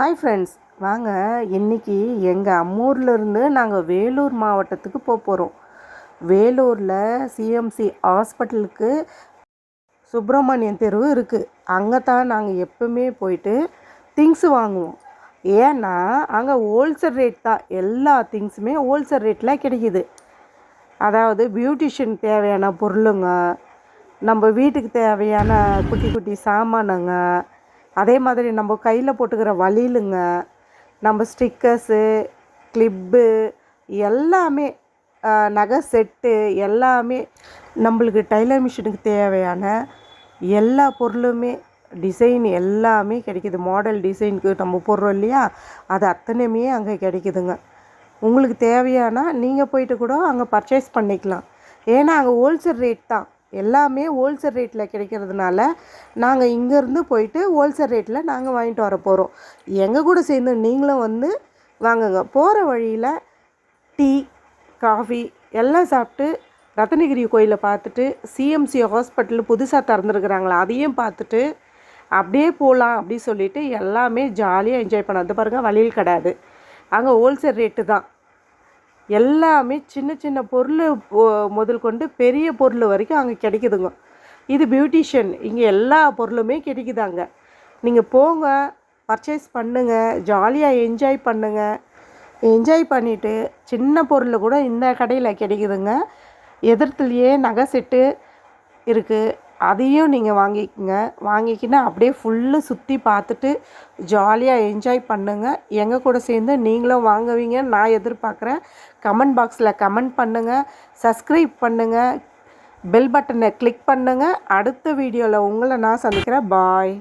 Hi friends வாங்க இன்னைக்கு எங்கள் அம்மூர்லேருந்து நாங்கள் வேலூர் மாவட்டத்துக்கு போக போகிறோம் வேலூரில் சிஎம்சி ஹாஸ்பிட்டலுக்கு சுப்பிரமணியன் தெரு இருக்குது அங்கே தான் நாங்கள் எப்பவுமே போயிட்டு திங்ஸ் வாங்குவோம். ஏன்னா அங்கே ஹோல்சேல் ரேட் தான். எல்லா திங்ஸுமே ஹோல்சேல் ரேட்டில் கிடைக்கிது. அதாவது பியூட்டிஷியன் தேவையான பொருளுங்க நம்ம வீட்டுக்கு தேவையான குட்டி குட்டி சாமானுங்க அதே மாதிரி நம்ம கையில் போட்டுக்கிற வழியிலுங்க நம்ம ஸ்டிக்கர்ஸு கிளிப்பு எல்லாமே நகை செட்டு எல்லாமே நம்மளுக்கு டைலர் மிஷினுக்கு தேவையான எல்லா பொருளுமே டிசைன் எல்லாமே கிடைக்குது. மாடல் டிசைனுக்கு நம்ம போடுறோம் இல்லையா? அது அத்தனையுமே அங்கே கிடைக்குதுங்க. உங்களுக்கு தேவையானா நீங்கள் போயிட்டு கூட அங்கே பர்ச்சேஸ் பண்ணிக்கலாம். ஏன்னா அங்கே ஹோல்சேல் ரேட் தான். எல்லாமே ஹோல்சேல் ரேட்டில் கிடைக்கிறதுனால நாங்கள் இங்கேருந்து போயிட்டு ஹோல்சேல் ரேட்டில் நாங்கள் வாங்கிட்டு வர போகிறோம் எங்கள் கூட சேர்ந்து நீங்களும் வந்து வாங்குங்க. போகிற வழியில் டீ காஃபி எல்லாம் சாப்பிட்டு ரத்னகிரி கோயிலை பார்த்துட்டு சிஎம்சி ஹாஸ்பிட்டல் புதுசாக திறந்துருக்குறாங்களா அதையும் பார்த்துட்டு அப்படியே போகலாம் அப்படி சொல்லிட்டு எல்லாமே ஜாலியாக என்ஜாய் பண்ண அது பாருங்கள் வழியில் கிடையாது. அங்கே ஹோல்சேல் ரேட்டு தான். எல்லாமே சின்ன சின்ன பொருள் முதல் கொண்டு பெரிய பொருள் வரைக்கும் அங்கே கிடைக்குதுங்க. இது பியூட்டிஷியன் இங்கே எல்லா பொருளுமே கிடைக்குது அங்கே நீங்கள் போங்க பர்ச்சேஸ் பண்ணுங்கள் ஜாலியாக என்ஜாய் பண்ணுங்க. என்ஜாய் பண்ணிவிட்டு சின்ன பொருள் கூட இந்த கடையில் கிடைக்குதுங்க. எதிர்த்துலேயே நகை செட்டு இருக்குது அதையும் நீங்கள் வாங்கிக்கங்க. வாங்கிக்கினா அப்படியே ஃபுல்லு சுற்றி பார்த்துட்டு ஜாலியாக என்ஜாய் பண்ணுங்கள் எங்கள் கூட சேர்ந்து நீங்களும் வாங்குவீங்கன்னு நான் எதிர்பார்க்குறேன். கமெண்ட் பாக்ஸில் கமெண்ட் பண்ணுங்கள் சப்ஸ்கிரைப் பண்ணுங்கள் பெல் பட்டனை கிளிக் பண்ணுங்கள் அடுத்த வீடியோவில் உங்களை நான் சந்திக்கிறேன். பாய்